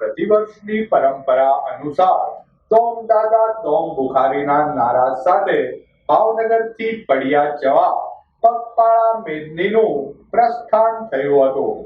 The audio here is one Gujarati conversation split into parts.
પ્રતિવર્ષની પરંપરા અનુસાર તોમ દાદા તોમ બુખારીના નારા સાથે ભાવનગરથી પડિયા જવા પગપાળા મેદનીનું પ્રસ્થાન થયું હતું.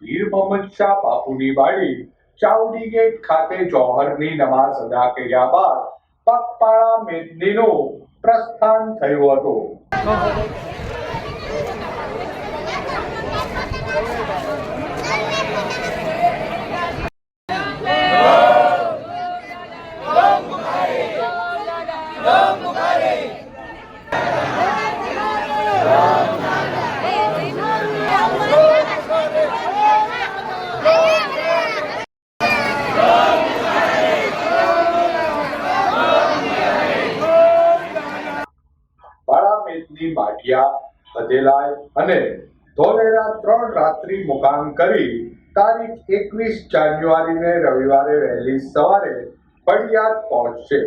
પીર શાહ બાપુની વાડી ગેટ ખાતે જોહરની નમાઝ અદા કર્યા બાદ પગપાળા મેદનીનું પ્રસ્થાન થયું હતું. બાળા માઠિયા હદેલાય અને ધોલેરા ત્રણ રાત્રિ મુકામ કરી તારીખ એકવીસ જાન્યુઆરીને રવિવારે વહેલી સવારે પડિયાદ પહોંચશે.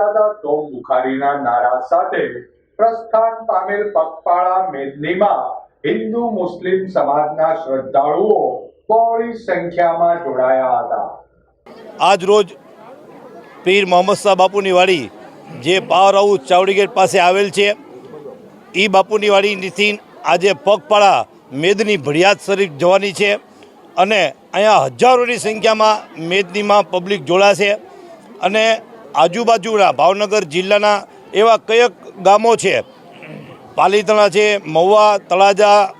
ઓમદાદા ટોમ બુખારીના નારા સાથે પ્રસ્થાન પામેલ પગપાળા મેદનીમાં હિન્દુ મુસ્લિમ સમાજના શ્રદ્ધાળુઓ બહોળી સંખ્યામાં જોડાયા હતા. આજ રોજ પીર મોહમ્મદ શાહ બાપુની વાડી જે પાવર હાઉસ ચાવડી ગેટ પાસે આવેલ છે એ બાપુની વાડીથી આજે પગપાળા મેદની ભડિયાદ શરીફ જવાની છે અને અહીંયા હજારોની સંખ્યામાં મેદનીમાં પબ્લિક જોડાશે અને આજુબાજુના ભાવનગર જિલ્લાના એવા કયક ગામો છે. પાલીતણા છે, મહુવા તળાજા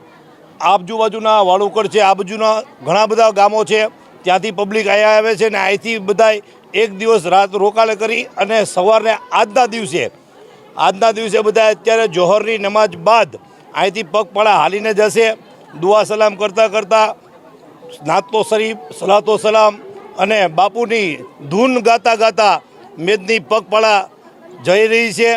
આજુબાજુના વાળુકડ છે, આ બાજુના ઘણા બધા ગામો છે. ત્યાંથી પબ્લિક અહીંયા આવે છે ને અહીંથી બધા એક દિવસ રાત રોકાણ કરી અને સવારને આજના દિવસે આજના દિવસે બધા અત્યારે જોહરની નમાજ બાદ અહીંથી પગપાળા હાલીને જશે. દુઆ સલામ કરતાં કરતાં નાતો શરીફ, સલાતો સલામ અને બાપુની ધૂન ગાતા ગાતા મેદની પગપાળા જઈ રહી છે.